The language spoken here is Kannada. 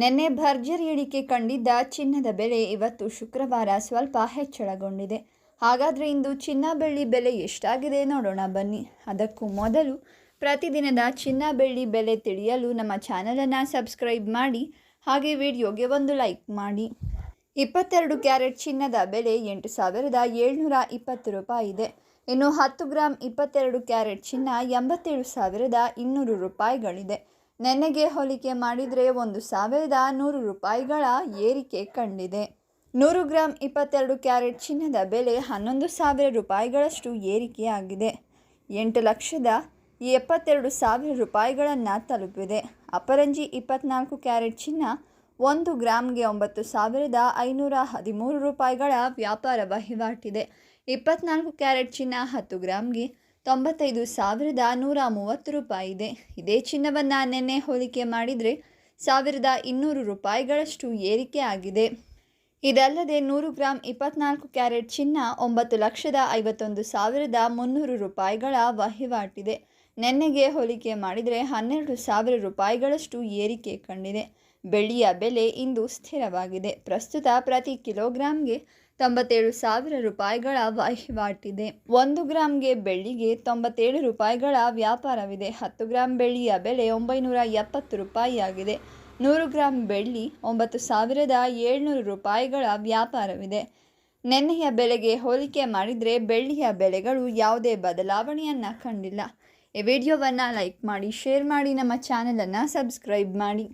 ನಿನ್ನೆ ಭರ್ಜರಿ ಇಳಿಕೆ ಕಂಡಿದ್ದ ಚಿನ್ನದ ಬೆಲೆ ಇವತ್ತು ಶುಕ್ರವಾರ ಸ್ವಲ್ಪ ಹೆಚ್ಚಳಗೊಂಡಿದೆ. ಹಾಗಾದರೆ ಇಂದು ಚಿನ್ನ ಬೆಳ್ಳಿ ಬೆಲೆ ಎಷ್ಟಾಗಿದೆ ನೋಡೋಣ ಬನ್ನಿ. ಅದಕ್ಕೂ ಮೊದಲು ಪ್ರತಿದಿನದ ಚಿನ್ನ ಬೆಳ್ಳಿ ಬೆಲೆ ತಿಳಿಯಲು ನಮ್ಮ ಚಾನಲನ್ನು ಸಬ್ಸ್ಕ್ರೈಬ್ ಮಾಡಿ, ಹಾಗೆ ವಿಡಿಯೋಗೆ ಒಂದು ಲೈಕ್ ಮಾಡಿ. ಇಪ್ಪತ್ತೆರಡು ಕ್ಯಾರೆಟ್ ಚಿನ್ನದ ಬೆಲೆ ಎಂಟು ಸಾವಿರದ ಏಳ್ನೂರ ಇಪ್ಪತ್ತು ರೂಪಾಯಿ ಇದೆ ಇನ್ನು ಹತ್ತು ಗ್ರಾಮ್ ಇಪ್ಪತ್ತೆರಡು ಕ್ಯಾರೆಟ್ ಚಿನ್ನ ಎಂಬತ್ತೇಳು ಸಾವಿರದ ಇನ್ನೂರು ರೂಪಾಯಿಗಳಿದೆ. ನೆನ್ನೆಗೆ ಹೋಲಿಕೆ ಮಾಡಿದರೆ ಒಂದು ಸಾವಿರದ ನೂರು ರೂಪಾಯಿಗಳ ಏರಿಕೆ ಕಂಡಿದೆ. ನೂರು ಗ್ರಾಂ ಇಪ್ಪತ್ತೆರಡು ಕ್ಯಾರೆಟ್ ಚಿನ್ನದ ಬೆಲೆ ಹನ್ನೊಂದು ಸಾವಿರ ರೂಪಾಯಿಗಳಷ್ಟು ಏರಿಕೆಯಾಗಿದೆ. ಎಂಟು ಲಕ್ಷದ ಎಪ್ಪತ್ತೆರಡು ಸಾವಿರ ರೂಪಾಯಿಗಳನ್ನು ತಲುಪಿದೆ. ಅಪರಂಜಿ ಇಪ್ಪತ್ನಾಲ್ಕು ಕ್ಯಾರೆಟ್ ಚಿನ್ನ ಒಂದು ಗ್ರಾಮ್ಗೆ ಒಂಬತ್ತು ಸಾವಿರದ ಐನೂರ ಹದಿಮೂರು ರೂಪಾಯಿಗಳ ವ್ಯಾಪಾರ ವಹಿವಾಟಿದೆ. ಇಪ್ಪತ್ನಾಲ್ಕು ಕ್ಯಾರೆಟ್ ಚಿನ್ನ ಹತ್ತು ಗ್ರಾಮ್ಗೆ ತೊಂಬತ್ತೈದು ಸಾವಿರದ ನೂರ ಮೂವತ್ತು ರೂಪಾಯಿ ಇದೆ. ಇದೇ ಚಿನ್ನವನ್ನು ನಿನ್ನೆ ಹೋಲಿಕೆ ಮಾಡಿದರೆ ಸಾವಿರದ ಇನ್ನೂರು ರೂಪಾಯಿಗಳಷ್ಟು ಏರಿಕೆ ಆಗಿದೆ. ಇದಲ್ಲದೆ ನೂರು ಗ್ರಾಂ ಇಪ್ಪತ್ನಾಲ್ಕು ಕ್ಯಾರೆಟ್ ಚಿನ್ನ ಒಂಬತ್ತು ಲಕ್ಷದ ಐವತ್ತೊಂದು ಸಾವಿರದ ಮುನ್ನೂರು ರೂಪಾಯಿಗಳ ವಹಿವಾಟಿದೆ. ನೆನ್ನೆಗೆ ಹೋಲಿಕೆ ಮಾಡಿದರೆ ಹನ್ನೆರಡು ಸಾವಿರ ರೂಪಾಯಿಗಳಷ್ಟು ಏರಿಕೆ ಕಂಡಿದೆ. ಬೆಳ್ಳಿಯ ಬೆಲೆ ಇಂದು ಸ್ಥಿರವಾಗಿದೆ. ಪ್ರಸ್ತುತ ಪ್ರತಿ ಕಿಲೋಗ್ರಾಂಗೆ ತೊಂಬತ್ತೇಳು ಸಾವಿರ ರೂಪಾಯಿಗಳ ವಹಿವಾಟಿದೆ. ಒಂದು ಗ್ರಾಮ್ಗೆ ಬೆಳ್ಳಿಗೆ ತೊಂಬತ್ತೇಳು ರೂಪಾಯಿಗಳ ವ್ಯಾಪಾರವಿದೆ. ಹತ್ತು ಗ್ರಾಂ ಬೆಳ್ಳಿಯ ಬೆಲೆ ಒಂಬೈನೂರ ಎಪ್ಪತ್ತು ರೂಪಾಯಿಯಾಗಿದೆ. ನೂರು ಗ್ರಾಂ ಬೆಳ್ಳಿ ಒಂಬತ್ತು ಸಾವಿರದ ಏಳ್ನೂರು ರೂಪಾಯಿಗಳ ವ್ಯಾಪಾರವಿದೆ. ನೆನ್ನೆಯ ಬೆಲೆಗೆ ಹೋಲಿಕೆ ಮಾಡಿದರೆ ಬೆಳ್ಳಿಯ ಬೆಲೆಗಳು ಯಾವುದೇ ಬದಲಾವಣೆಯನ್ನು ಕಂಡಿಲ್ಲ. ಈ ವಿಡಿಯೋವನ್ನು ಲೈಕ್ ಮಾಡಿ, ಶೇರ್ ಮಾಡಿ, ನಮ್ಮ ಚಾನಲನ್ನು ಸಬ್ಸ್ಕ್ರೈಬ್ ಮಾಡಿ.